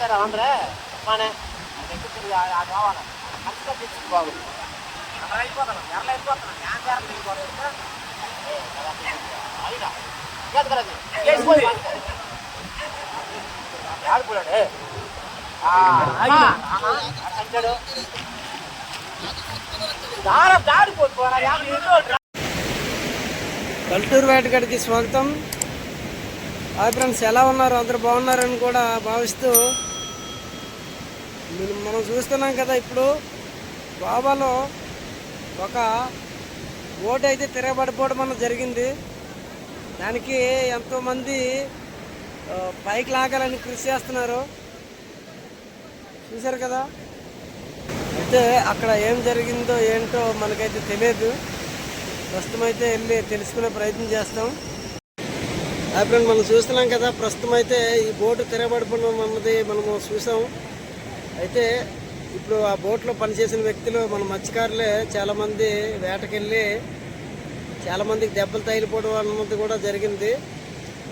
Sir Andhra మన ఎక్కువ కావాలి అంత తెచ్చి బాగుంది అక్కడ అయిపోతున్నాం ఎర్ర అయిపోతున్నాం యాన్ జాగ్రత్త అయిపోతుంది అయినా కాదు కదా వేసిపోయి ఆడుకున్నాడు అంటాడు దారం పల్లెటూరు వేటగాడికి స్వాగతం. హాయ్ ఫ్రెండ్స్ ఎలా ఉన్నారు? అందరు బాగున్నారని కూడా భావిస్తూ మనం- చూస్తున్నాం కదా ఇప్పుడు. బాబాలో ఒక ఓటు అయితే తిరగబడిపోవడం అన్న జరిగింది. దానికి ఎంతోమంది పైకి లాగాలని కృషి చేస్తున్నారు. చూశారు కదా? అయితే అక్కడ ఏం జరిగిందో ఏంటో మనకైతే తెలియదు ప్రస్తుతం అయితే వెళ్ళి తెలుసుకునే ప్రయత్నం చేస్తాం. అప్పుడు మనం చూస్తున్నాం కదా ప్రస్తుతం అయితే ఈ బోటు తిరగబడిపోవడం అన్నది మనము చూసాం. అయితే ఇప్పుడు ఆ బోట్లో పనిచేసిన వ్యక్తులు మన మత్స్యకారులే చాలామంది వేటకెళ్ళి చాలామందికి దెబ్బలు తగిలిపోవడం అన్నది కూడా జరిగింది.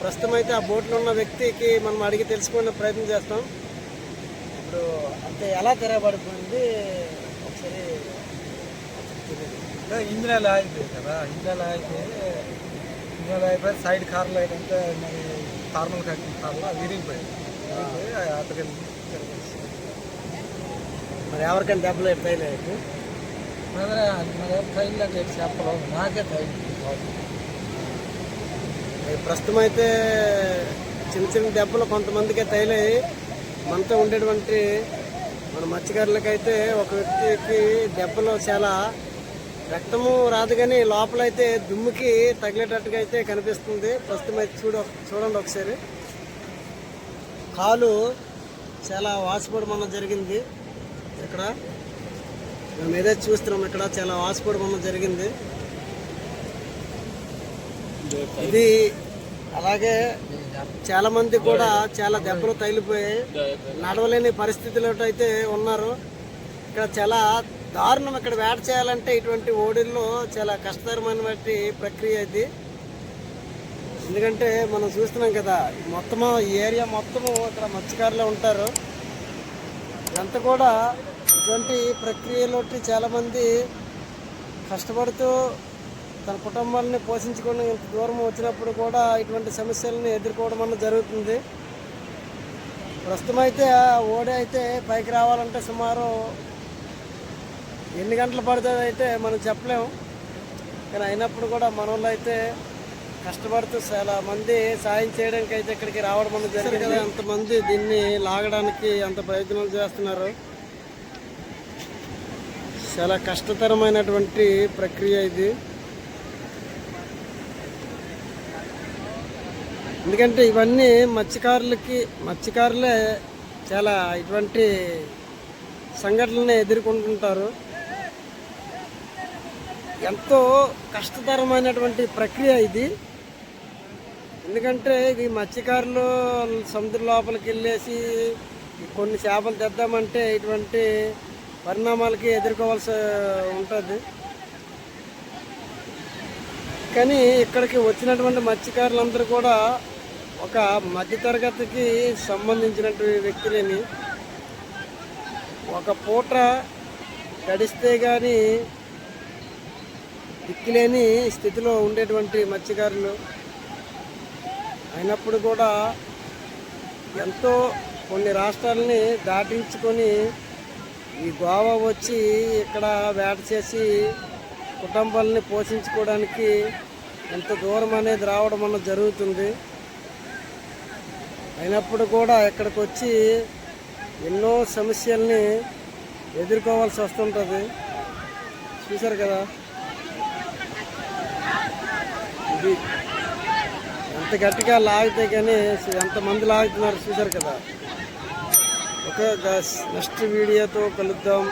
ప్రస్తుతం అయితే ఆ బోట్లో ఉన్న వ్యక్తికి మనం అడిగి తెలుసుకునే ప్రయత్నం చేస్తాం. ఇప్పుడు అంటే ఎలా తెరబడిపోయింది ఇంజనాలు ఆగిపోయాయి కదా ఇంజనాలు ఆగిపోయి ఇంజనాలు ఆగిపోయి సైడ్ కార్లు అయితే మరి నార్మల్ కట్టిన కార్లు విరిగిపోయాయి విరిగిపోయి అతను మరి ఎవరికైనా దెబ్బలు ఎట్టాయినాయి మరి మరి ట్రైన్లో చెప్పలేదు నాకే ట్రైన్ ప్రస్తుతం అయితే చిన్న చిన్న దెబ్బలు కొంతమందికి తైలాయి మనతో ఉండేటువంటి మన మత్స్యకారులకైతే ఒక వ్యక్తికి దెబ్బలు చాలా రక్తము రాదు కానీ లోపలైతే దుమ్ముకి తగిలేటట్టుగా అయితే కనిపిస్తుంది. ప్రస్తుతం అయితే చూడ చూడండి ఒకసారి. కాలు చాలా వాసిపోవడం అన్న జరిగింది. ఇక్కడ మేము ఏదైతే చూస్తున్నాం ఇక్కడ చాలా వాసిపోవడం అన్న జరిగింది. ఇది అలాగే చాలా మంది కూడా చాలా దెబ్బలు తగిలిపోయాయి. నడవలేని పరిస్థితిలో అయితే ఉన్నారు. ఇక్కడ చాలా దారుణం ఇక్కడ వేట చేయాలంటే ఇటువంటి ఓడిల్లో చాలా కష్టతరమైనటువంటి ప్రక్రియ ఇది. ఎందుకంటే మనం చూస్తున్నాం కదా మొత్తము ఈ ఏరియా మొత్తము ఇక్కడ మత్స్యకారులే ఉంటారు. ఇదంతా కూడా ఇటువంటి ప్రక్రియలోటి చాలామంది కష్టపడుతూ తన కుటుంబాన్ని పోషించుకొని ఇంత దూరం వచ్చినప్పుడు కూడా ఇటువంటి సమస్యలను ఎదుర్కోవడం అన్న జరుగుతుంది. ప్రస్తుతం అయితే ఆ ఓడి అయితే పైకి రావాలంటే సుమారు ఎన్ని గంటలు పడుతుంది అయితే మనం చెప్పలేము. కానీ అయినప్పుడు కూడా మన వాళ్ళు అయితే కష్టపడుతూ చాలా మంది సాయం చేయడానికి అయితే ఇక్కడికి రావడం అనేది జరిగింది. కదా అంతమంది దీన్ని లాగడానికి అంత ప్రయత్నం చేస్తున్నారు. చాలా కష్టతరమైనటువంటి ప్రక్రియ ఇది. ఎందుకంటే ఇవన్నీ మత్స్యకారులకి మత్స్యకారులే చాలా ఇటువంటి సంఘటనలు ఎదుర్కొంటుంటారు. ఎంతో కష్టతరమైనటువంటి ప్రక్రియ ఇది. ఎందుకంటే ఇది మత్స్యకారులు సముద్ర లోపలికి వెళ్ళేసి కొన్ని చేపలు తెద్దామంటే ఇటువంటి పరిణామాలకి ఎదుర్కోవాల్సి ఉంటుంది. కానీ ఇక్కడికి వచ్చినటువంటి మత్స్యకారులందరూ కూడా ఒక మధ్యతరగతికి సంబంధించినటువంటి వ్యక్తులేని ఒక పూట గడిస్తే కానీ దిక్కులేని స్థితిలో ఉండేటువంటి మత్స్యకారులు అయినప్పుడు కూడా ఎంతో కొన్ని రాష్ట్రాలని దాటించుకొని ఈ గోవా వచ్చి ఇక్కడ వేట చేసి కుటుంబాలని పోషించుకోవడానికి ఎంత దూరం అనేది రావడం అన్నది జరుగుతుంది. అయినప్పుడు కూడా ఇక్కడికి వచ్చి ఎన్నో సమస్యల్ని ఎదుర్కోవాల్సి వస్తుంటుంది. చూశారు కదా? ఇది ఎంత గట్టిగా లాగితే కానీ ఎంతమంది లాగుతున్నారు చూశారు కదా. ఓకే నెక్స్ట్ వీడియోతో కలుద్దాం.